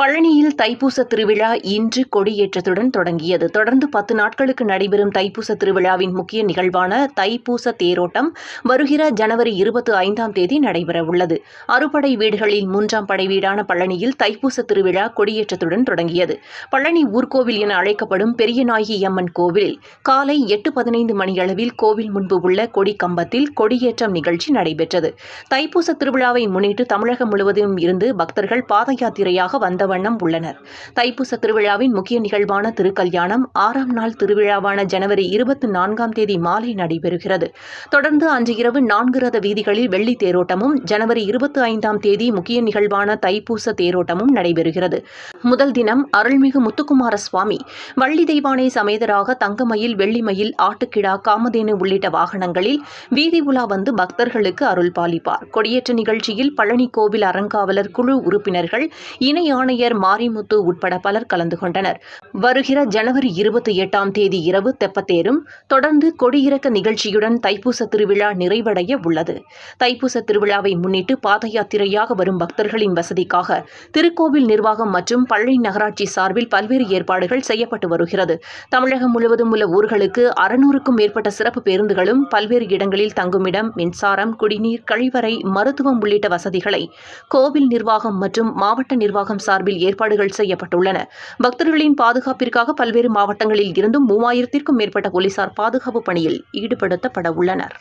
பழனியில் தைப்பூச திருவிழா இன்று கொடியேற்றத்துடன் தொடங்கியது. தொடர்ந்து பத்து நாட்களுக்கு நடைபெறும் தைப்பூச திருவிழாவின் முக்கிய நிகழ்வான தைப்பூச தேரோட்டம் வருகிற ஜனவரி இருபத்தி ஐந்தாம் தேதி நடைபெறவுள்ளது. அறுபடை வீடுகளில் மூன்றாம் படை வீடான பழனியில் தைப்பூச திருவிழா கொடியேற்றத்துடன் தொடங்கியது. பழனி ஊர்கோவில் என அழைக்கப்படும் பெரியநாயகி அம்மன் கோவிலில் காலை எட்டு பதினைந்து மணியளவில் கோவில் முன்பு உள்ள கொடி கம்பத்தில் கொடியேற்றம் நிகழ்ச்சி நடைபெற்றது. தைப்பூச திருவிழாவை முன்னிட்டு தமிழகம் முழுவதும் இருந்து பக்தர்கள் பாத யாத்திரையாக வந்த வண்ணம் உள்ளனர். தைப்பூச திருவிழாவின் முக்கிய நிகழ்வான திருக்கல்யாணம் ஆறாம் நாள் திருவிழாவான ஜனவரி இருபத்தி நான்காம் தேதி மாலை நடைபெறுகிறது. தொடர்ந்து அன்று இரவு நான்கு ரத வீதிகளில் வெள்ளி தேரோட்டமும் ஜனவரி இருபத்தி ஐந்தாம் தேதி முக்கிய நிகழ்வான தைப்பூச தேரோட்டமும் நடைபெறுகிறது. முதல் தினம் அருள்மிகு முத்துக்குமார சுவாமி வள்ளி தெய்வானை சமேதராக தங்கமயில் வெள்ளிமயில் ஆட்டுக்கிடா காமதேனு உள்ளிட்ட வாகனங்களில் வீதி உலா வந்து பக்தர்களுக்கு அருள் பாலிப்பார் கொடியேற்ற நிகழ்ச்சியில் பழனி கோவில் அறங்காவலர் குழு உறுப்பினர்கள் இணையான ஆணையர் மாரிமுத்து உட்பட பலர் கலந்து கொண்டனர். வருகிற ஜனவரி இருபத்தி எட்டாம் தேதி இரவு தெப்பத்தேரும் தொடர்ந்து கொடியிறக்க நிகழ்ச்சியுடன் தைப்பூச திருவிழா நிறைவடைய உள்ளது. தைப்பூச திருவிழாவை முன்னிட்டு பாத யாத்திரையாக வரும் பக்தர்களின் வசதிக்காக திருக்கோவில் நிர்வாகம் மற்றும் பள்ளி நகராட்சி சார்பில் பல்வேறு ஏற்பாடுகள் செய்யப்பட்டு வருகிறது. தமிழகம் முழுவதும் உள்ள ஊர்களுக்கு அறுநூறுக்கும் மேற்பட்ட சிறப்பு பேருந்துகளும் பல்வேறு இடங்களில் தங்குமிடம் மின்சாரம் குடிநீர் கழிவறை மருத்துவம் உள்ளிட்ட வசதிகளை கோவில் நிர்வாகம் மற்றும் மாவட்ட நிர்வாகம் சார்பில் சார்பில் ஏற்பாடுகள் செய்யப்பட்டுள்ளன. பக்தர்களின் பாதுகாப்பிற்காக பல்வேறு மாவட்டங்களில் இருந்தும் மூவாயிரத்திற்கும் மேற்பட்ட போலீசார் பாதுகாப்பு பணியில் ஈடுபடுத்தப்பட உள்ளனர்.